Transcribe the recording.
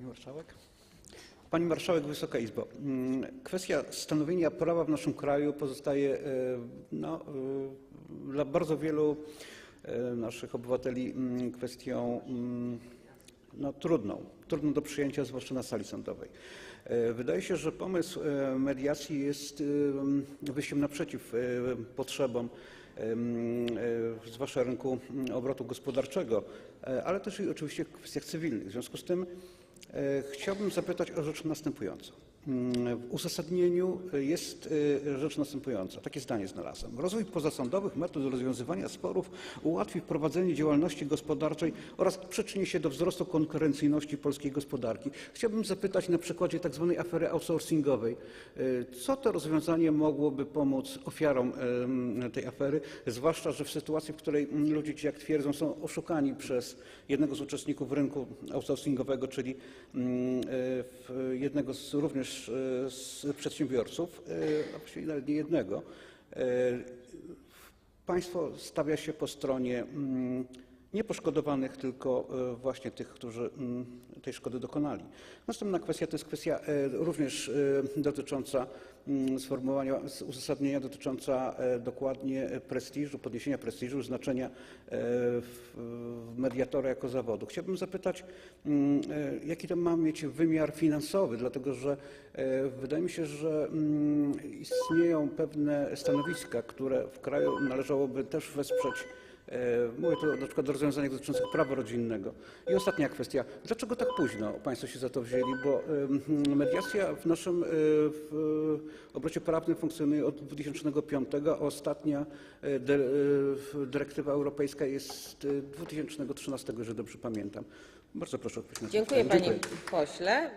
Pani Marszałek? Pani Marszałek, Wysoka Izbo. Mm, Kwestia stanowienia prawa w naszym kraju pozostaje e, no, e, dla bardzo wielu e, naszych obywateli mm, kwestią mm, no, trudną, trudną do przyjęcia, zwłaszcza na sali sądowej. Wydaje się, że pomysł mediacji jest wyjściem naprzeciw potrzebom zwłaszcza rynku obrotu gospodarczego, ale też i oczywiście w kwestiach cywilnych. W związku z tym chciałbym zapytać o rzecz następującą. Mm, W uzasadnieniu jest e, rzecz następująca. Takie zdanie znalazłem. Rozwój pozasądowych metod rozwiązywania sporów ułatwi prowadzenie działalności gospodarczej oraz przyczyni się do wzrostu konkurencyjności polskiej gospodarki. Chciałbym zapytać na przykładzie tak zwanej afery outsourcingowej, e, co to rozwiązanie mogłoby pomóc ofiarom tej afery, zwłaszcza, że w sytuacji, w której ludzie jak twierdzą, są oszukani przez jednego z uczestników rynku outsourcingowego, czyli e, jednego z również e, z przedsiębiorców, e, a właściwie nawet nie jednego, e, Państwo stawia się po stronie mm, nie poszkodowanych, tylko e, właśnie tych, którzy mm, tej szkody dokonali. Następna kwestia to jest kwestia e, również e, dotycząca mm, sformułowania, uzasadnienia dotycząca dokładnie prestiżu, podniesienia prestiżu, znaczenia mediatora jako zawodu. Chciałbym zapytać, mm, jaki to ma mieć wymiar finansowy, dlatego że wydaje mi się, że istnieją pewne stanowiska, które w kraju należałoby też wesprzeć. E, Mówię tu na przykład o rozwiązaniach dotyczących prawa rodzinnego. I ostatnia kwestia. Dlaczego tak późno Państwo się za to wzięli? Bo mediacja w naszym e, w obrocie prawnym funkcjonuje od 2005, a ostatnia e, dy- dyrektywa europejska jest z 2013, jeżeli dobrze pamiętam. Bardzo proszę o odpowiedź na to Dziękuję panie pośle.